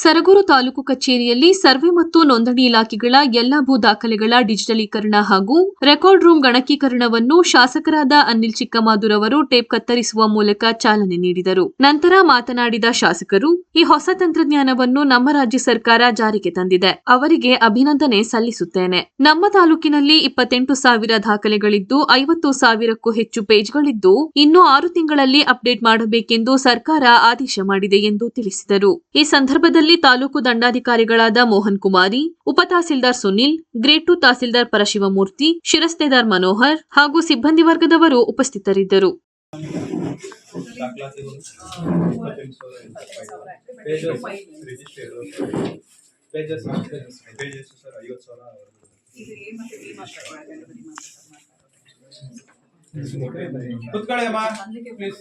ಸರಗೂರು ತಾಲೂಕು ಕಚೇರಿಯಲ್ಲಿ ಸರ್ವೆ ಮತ್ತು ನೋಂದಣಿ ಇಲಾಖೆಗಳ ಎಲ್ಲಾ ಭೂ ದಾಖಲೆಗಳ ಡಿಜಿಟಲೀಕರಣ ಹಾಗೂ ರೆಕಾರ್ಡ್ ರೂಮ್ ಗಣಕೀಕರಣವನ್ನು ಶಾಸಕರಾದ ಅನಿಲ್ ಚಿಕ್ಕಮಾದೂರ್ ಅವರು ಟೇಪ್ ಕತ್ತರಿಸುವ ಮೂಲಕ ಚಾಲನೆ ನೀಡಿದರು. ನಂತರ ಮಾತನಾಡಿದ ಶಾಸಕರು, ಈ ಹೊಸ ತಂತ್ರಜ್ಞಾನವನ್ನು ನಮ್ಮ ರಾಜ್ಯ ಸರ್ಕಾರ ಜಾರಿಗೆ ತಂದಿದೆ. ಅವರಿಗೆ ಅಭಿನಂದನೆ ಸಲ್ಲಿಸುತ್ತೇನೆ. ನಮ್ಮ ತಾಲೂಕಿನಲ್ಲಿ ಇಪ್ಪತ್ತೆಂಟು ಸಾವಿರ ದಾಖಲೆಗಳಿದ್ದು, ಐವತ್ತು ಸಾವಿರಕ್ಕೂ ಹೆಚ್ಚು ಪೇಜ್ಗಳಿದ್ದು, ಇನ್ನು ಆರು ತಿಂಗಳಲ್ಲಿ ಅಪ್ಡೇಟ್ ಮಾಡಬೇಕೆಂದು ಸರ್ಕಾರ ಆದೇಶ ಮಾಡಿದೆ ಎಂದು ತಿಳಿಸಿದರು. ಈ ಸಂದರ್ಭದಲ್ಲಿ ತಾಲೂಕು ದಂಡಾಧಿಕಾರಿಗಳಾದ ಮೋಹನ್ ಕುಮಾರಿ ಉಪ ತಹಸೀಲ್ದಾರ್ ಸುನಿಲ್ ಗ್ರೇಡ್ ಟು ತಹಸೀಲ್ದಾರ್ ಪರಶಿವಮೂರ್ತಿ ಶಿರಸ್ತೇದಾರ್ ಮನೋಹರ್ ಹಾಗೂ ಸಿಬ್ಬಂದಿ ವರ್ಗದವರು ಉಪಸ್ಥಿತರಿದ್ದರು. ಪೇಜಸ್ ಪೇಜಸ್ ಸರ್ ಐವತ್ತು ಸಾವಿರ. ಕುತ್ಕೊಳ್ಳಿ ಅಮ್ಮ ಪ್ಲೀಸ್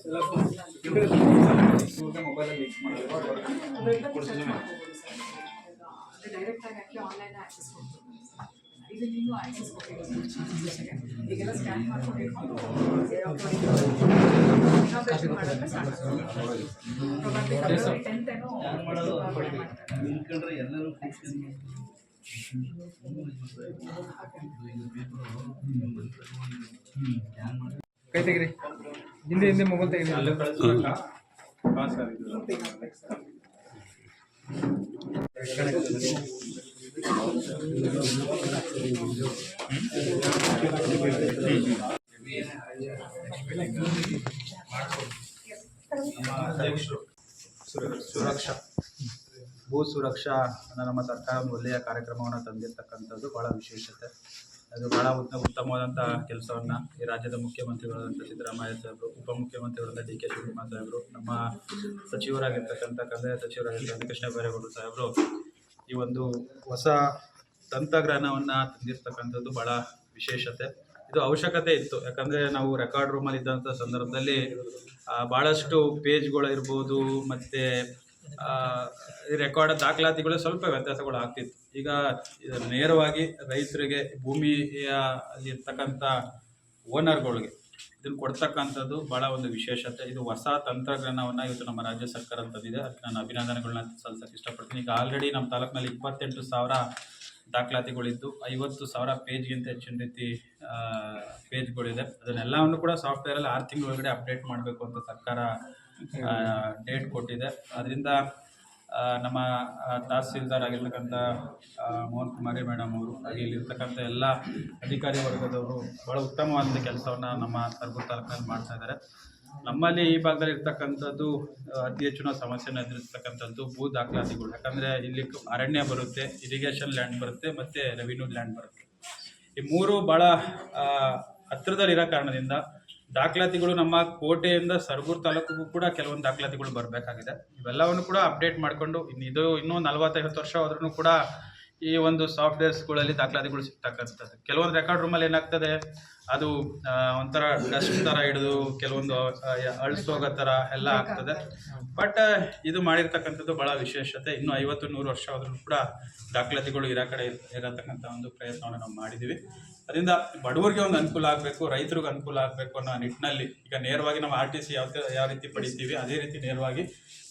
ಮೊಬೈಲ್ ಡೈರೆಕ್ಟ್ ಆಗಿ ಹಾಕಿ ಆನ್ಲೈನ್ ಆಕ್ಸೆಸ್ ಇದನ್ನ ಇನ್ನೂ ಆಕ್ಸೆಸ್ ಕೊಟ್ಟಿಲ್ಲ ಈಗೆಲ್ಲ ಸ್ಕ್ಯಾನ್ ಮಾಡ್ಕೊಂಡು ಮಾಡೋಕ್ಕೆ ಸ್ಟಾರ್ಟ್ ಟೆಂತ್ ಏನೋ ಕೈ ತೆಗಿರಿ. ಹಿಂದೆ ಹಿಂದೆ ಮೊಬೈಲ್ ತೆಗಿರಿ. ಅಲ್ಲೇ ಕಳಿಸ್ಬೇಕಾ ಹಾಂ ಸರ್ ಇದು ನಮ್ಮ ಅಧ್ಯಕ್ಷರು ಸುರ- ಸುರಕ್ಷಾ ಭೂ ಸುರಕ್ಷಾ ನಮ್ಮ ಸರ್ಕಾರ ಒಂದು ಒಳ್ಳೆಯ ಕಾರ್ಯಕ್ರಮವನ್ನು ತಂದಿರ್ತಕ್ಕಂಥದ್ದು ಭಾಳ ವಿಶೇಷತೆ. ಅದು ಭಾಳ ಉತ್ತಮ ಉತ್ತಮವಾದಂಥ ಕೆಲಸವನ್ನು ಈ ರಾಜ್ಯದ ಮುಖ್ಯಮಂತ್ರಿಗಳಾದಂಥ ಸಿದ್ದರಾಮಯ್ಯ ಸಾಹೇಬರು ಉಪಮುಖ್ಯಮಂತ್ರಿಗಳಾದ ಡಿ ಕೆ ಶಿವಕುಮಾರ್ ಸಾಹೇಬರು, ನಮ್ಮ ಸಚಿವರಾಗಿರ್ತಕ್ಕಂಥ ಕಂದಾಯ ಸಚಿವರಾಗಿರ್ತಕ್ಕಂಥ ಕೃಷ್ಣ ಬೈರೇಗೌಡರು ಸಾಹೇಬರು, ಈ ಒಂದು ಹೊಸ ತಂತ್ರಜ್ಞಾನವನ್ನು ತಂದಿರ್ತಕ್ಕಂಥದ್ದು ಭಾಳ ವಿಶೇಷತೆ. ಇದು ಅವಶ್ಯಕತೆ ಇತ್ತು. ಯಾಕಂದರೆ ನಾವು ರೆಕಾರ್ಡ್ ರೂಮಲ್ಲಿ ಇದ್ದಂಥ ಸಂದರ್ಭದಲ್ಲಿ ಭಾಳಷ್ಟು ಪೇಜ್ಗಳಿರ್ಬೋದು ಮತ್ತು ರೆಕಾರ್ಡ್ ದಾಖಲಾತಿಗಳು ಸ್ವಲ್ಪ ವ್ಯತ್ಯಾಸಗಳು ಆಗ್ತಿತ್ತು. ಈಗ ನೇರವಾಗಿ ರೈತರಿಗೆ ಭೂಮಿಯ ಇರ್ತಕ್ಕಂಥ ಓನರ್ಗಳಿಗೆ ಇದನ್ನು ಕೊಡ್ತಕ್ಕಂಥದ್ದು ಭಾಳ ಒಂದು ವಿಶೇಷತೆ. ಇದು ಹೊಸ ತಂತ್ರಜ್ಞಾನವನ್ನು ಇವತ್ತು ನಮ್ಮ ರಾಜ್ಯ ಸರ್ಕಾರ ತಂದಿದೆ. ಅದಕ್ಕೆ ನಾನು ಅಭಿನಂದನೆಗಳನ್ನ ಸಲ್ಲಿಸಕ್ಕೆ ಇಷ್ಟಪಡ್ತೀನಿ. ಈಗ ಆಲ್ರೆಡಿ ನಮ್ಮ ತಾಲೂಕಿನಲ್ಲಿ ಇಪ್ಪತ್ತೆಂಟು ಸಾವಿರ ದಾಖಲಾತಿಗಳಿದ್ದು, ಐವತ್ತು ಸಾವಿರ ಪೇಜ್ಗಿಂತ ಹೆಚ್ಚಿನ ರೀತಿ ಪೇಜ್ಗಳಿದೆ ಅದನ್ನೆಲ್ಲವನ್ನು ಕೂಡ ಸಾಫ್ಟ್ವೇರಲ್ಲಿ ಆರು ತಿಂಗಳೊಳಗಡೆ ಅಪ್ಡೇಟ್ ಮಾಡಬೇಕು ಅಂತ ಸರ್ಕಾರ ಡೇಟ್ ಕೊಟ್ಟಿದೆ. ಅದರಿಂದ ನಮ್ಮ ತಹಸೀಲ್ದಾರ್ ಆಗಿರ್ತಕ್ಕಂಥ ಮೋಹನ್ ಕುಮಾರಿ ಮೇಡಮ್ ಅವರು, ಹಾಗೆ ಇಲ್ಲಿರ್ತಕ್ಕಂಥ ಎಲ್ಲ ಅಧಿಕಾರಿ ವರ್ಗದವರು ಭಾಳ ಉತ್ತಮವಾದ ಕೆಲಸವನ್ನು ನಮ್ಮ ತರಗೂರು ತಾಲೂಕಿನಲ್ಲಿ ಮಾಡ್ತಾ ಇದ್ದಾರೆ. ನಮ್ಮಲ್ಲಿ ಈ ಭಾಗದಲ್ಲಿ ಇರ್ತಕ್ಕಂಥದ್ದು, ಅತಿ ಹೆಚ್ಚಿನ ಸಮಸ್ಯೆನ ಎದುರಿಸ್ತಕ್ಕಂಥದ್ದು ಭೂ ದಾಖಲಾತಿಗಳು. ಯಾಕಂದರೆ ಇಲ್ಲಿ ಅರಣ್ಯ ಬರುತ್ತೆ ಇರಿಗೇಷನ್ ಲ್ಯಾಂಡ್ ಬರುತ್ತೆ, ಮತ್ತು ರೆವಿನ್ಯೂ ಲ್ಯಾಂಡ್ ಬರುತ್ತೆ. ಈ ಮೂರು ಭಾಳ ಹತ್ತಿರದಲ್ಲಿರೋ ಕಾರಣದಿಂದ ದಾಖಲಾತಿಗಳು ನಮ್ಮ ಕೋಟೆಯಿಂದ ಸರಗೂರು ತಾಲೂಕಿಗೂ ಕೂಡ ಕೆಲವೊಂದು ದಾಖಲಾತಿಗಳು ಬರಬೇಕಾಗಿದೆ. ಇವೆಲ್ಲವನ್ನು ಕೂಡ ಅಪ್ಡೇಟ್ ಮಾಡಿಕೊಂಡು ಇನ್ನು ಇದು ಇನ್ನೂ ನಲವತ್ತೈವತ್ತು ವರ್ಷ ಹೋದ್ರೂ ಕೂಡ ಈ ಒಂದು ಸಾಫ್ಟ್ವೇರ್ಸ್ಗಳಲ್ಲಿ ದಾಖಲಾತಿಗಳು ಸಿಗ್ತಕ್ಕಂಥದ್ದು. ಕೆಲವೊಂದು ರೆಕಾರ್ಡ್ ರೂಮಲ್ಲಿ ಏನಾಗ್ತದೆ ಅದು ಒಂಥರ ಡಸ್ಟ್ ಥರ ಹಿಡಿದು ಕೆಲವೊಂದು ಅಳಿಸೋಗೋ ಥರ ಎಲ್ಲ ಆಗ್ತದೆ. ಬಟ್ ಇದು ಮಾಡಿರ್ತಕ್ಕಂಥದ್ದು ಭಾಳ ವಿಶೇಷತೆ. ಇನ್ನು ಐವತ್ತು ನೂರು ವರ್ಷ ಆದರೂ ಕೂಡ ದಾಖಲಾತಿಗಳು ಇರೋ ಕಡೆ ಇರ್- ಇರತಕ್ಕಂಥ ಒಂದು ಪ್ರಯತ್ನವನ್ನು ನಾವು ಮಾಡಿದ್ದೀವಿ ಅದರಿಂದ ಬಡವರಿಗೆ ಒಂದು ಅನುಕೂಲ ಆಗಬೇಕು ರೈತರಿಗೆ ಅನುಕೂಲ ಆಗಬೇಕು ಅನ್ನೋ ನಿಟ್ಟಿನಲ್ಲಿ ಈಗ ನೇರವಾಗಿ ನಾವು ಆರ್ ಟಿ ಸಿ ಯಾವ ಯಾವ ರೀತಿ ಪಡಿತೀವಿ ಅದೇ ರೀತಿ ನೇರವಾಗಿ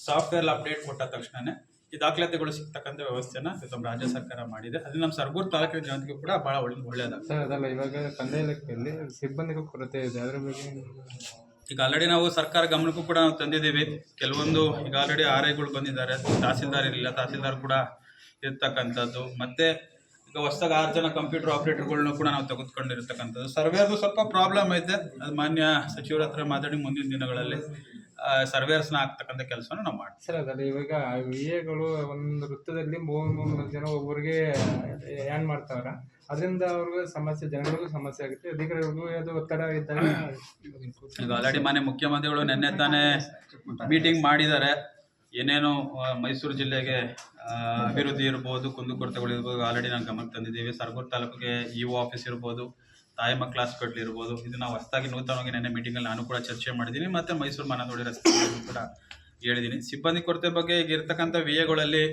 ಸಾಫ್ಟ್ವೇರ್ ಅಪ್ಡೇಟ್ ಕೊಟ್ಟ ತಕ್ಷಣನೇ ಈ ದಾಖಲಾತಿಗಳು ಸಿಗ್ತಕ್ಕಂಥ ವ್ಯವಸ್ಥೆನ ನಮ್ಮ ರಾಜ್ಯ ಸರ್ಕಾರ ಮಾಡಿದೆ. ಅದು ನಮ್ಮ ಸರ್ಗೂರ್ ತಾಲೂಕಿನ ಜನತೆಗೂ ಕೂಡ ಭಾಳ ಒಳ್ಳೆ ಒಳ್ಳೆಯದಾಗ್ತದೆ. ಸರ್ ಅದಲ್ಲ ಇವಾಗ ಕಂದಾಯ ಇಲಾಖೆಯಲ್ಲಿ ಸಿಬ್ಬಂದಿಗೂ ಕೊರತೆ ಇದೆ. ಅದ್ರ ಬಗ್ಗೆ ಈಗ ಆಲ್ರೆಡಿ ನಾವು ಸರ್ಕಾರ ಗಮನಕ್ಕೂ ಕೂಡ ನಾವು ತಂದಿದ್ದೀವಿ. ಕೆಲವೊಂದು ಈಗ ಆಲ್ರೆಡಿ ಆರ್ ಐಗಳು ಬಂದಿದ್ದಾರೆ. ತಹಸೀಲ್ದಾರ್ ಇರಲಿಲ್ಲ. ತಹಸೀಲ್ದಾರ್ ಕೂಡ ಇರ್ತಕ್ಕಂಥದ್ದು. ಮತ್ತೆ ಈಗ ಹೊಸದಾಗ ಆರು ಜನ ಕಂಪ್ಯೂಟರ್ ಆಪರೇಟರ್ಗಳನ್ನೂ ಕೂಡ ನಾವು ತೆಗೆದುಕೊಂಡಿರ್ತಕ್ಕಂಥದ್ದು. ಸರ್ವೇದು ಸ್ವಲ್ಪ ಪ್ರಾಬ್ಲಮ್ ಐತೆ. ಅದು ಮಾನ್ಯ ಸಚಿವರ ಹತ್ರ ಮಾತಾಡಿ ಮುಂದಿನ ದಿನಗಳಲ್ಲಿ. ಸರ್ವೇರ್ಸ್ನ ಆಗ್ತಕ್ಕಂಥ ಕೆಲಸನ ನಾವು ಮಾಡ್ತೀವಿ. ಸರ್ ಅದಲ್ಲ ಇವಾಗ ವಿ ಎಗಳು ಒಂದು ವೃತ್ತದಲ್ಲಿ ಮೂರು ಮೂರು ಜನ ಒಬ್ಬರಿಗೆ ಏನ್ ಮಾಡ್ತಾವ್ರ. ಅದರಿಂದ ಅವ್ರಿಗೂ ಸಮಸ್ಯೆ ಜನಗಳಿಗೂ ಸಮಸ್ಯೆ ಆಗುತ್ತೆ. ಅಧಿಕಾರಿಗಳಿಗೂ ಅದು ಒತ್ತಡ ಇದ್ದಾಗ ಈಗ ಆಲ್ರೆಡಿ ಮನೆ ಮುಖ್ಯಮಂತ್ರಿಗಳು ನಿನ್ನೆ ತಾನೇ ಮೀಟಿಂಗ್ ಮಾಡಿದ್ದಾರೆ. ಏನೇನು ಮೈಸೂರು ಜಿಲ್ಲೆಗೆ ಆ, ಅಭಿವೃದ್ಧಿ ಇರ್ಬೋದು ಕುಂದುಕೊರತೆಗಳು ಇರ್ಬೋದು ಆಲ್ರೆಡಿ ನಾವು ಗಮನಕ್ಕೆ ತಂದಿದ್ದೀವಿ. ಸರ್ಗೂರು ತಾಲೂಕಿಗೆ ಇ ಒ ಆಫೀಸ್ ಇರ್ಬೋದು. ತಾಯಿ ಕ್ಲಾಸ್ ಹಾಸ್ಪಿಟ್ಲ್ ಇರ್ಬೋದು. ಇದು ನಾವು ಹೊಸದಾಗಿ ನೂತನವಾಗಿ ನೆನ್ನೆ ಮೀಟಿಂಗಲ್ಲಿ ನಾನು ಕೂಡ ಚರ್ಚೆ ಮಾಡಿದ್ದೀನಿ. ಮತ್ತು ಮೈಸೂರು ಮನದೋಡಿ ರಸ್ತೆ ಕೂಡ ಹೇಳಿದ್ದೀನಿ. ಸಿಬ್ಬಂದಿ ಕೊರತೆ ಬಗ್ಗೆ ಈಗ ಇರ್ತಕ್ಕಂಥ ವಿ ಎಗಳಲ್ಲಿ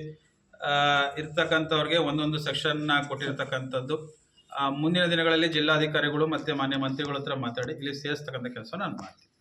ಇರ್ತಕ್ಕಂಥವ್ರಿಗೆ ಒಂದೊಂದು ಸೆಕ್ಷನ್ನ ಕೊಟ್ಟಿರ್ತಕ್ಕಂಥದ್ದು. ಮುಂದಿನ ದಿನಗಳಲ್ಲಿ ಜಿಲ್ಲಾಧಿಕಾರಿಗಳು ಮತ್ತು ಮಾನ್ಯ ಮಂತ್ರಿಗಳ ಹತ್ರ ಮಾತಾಡಿ ಇಲ್ಲಿ ಸೇರಿಸ್ತಕ್ಕಂಥ ಕೆಲಸ ನಾನು ಮಾಡ್ತೀನಿ.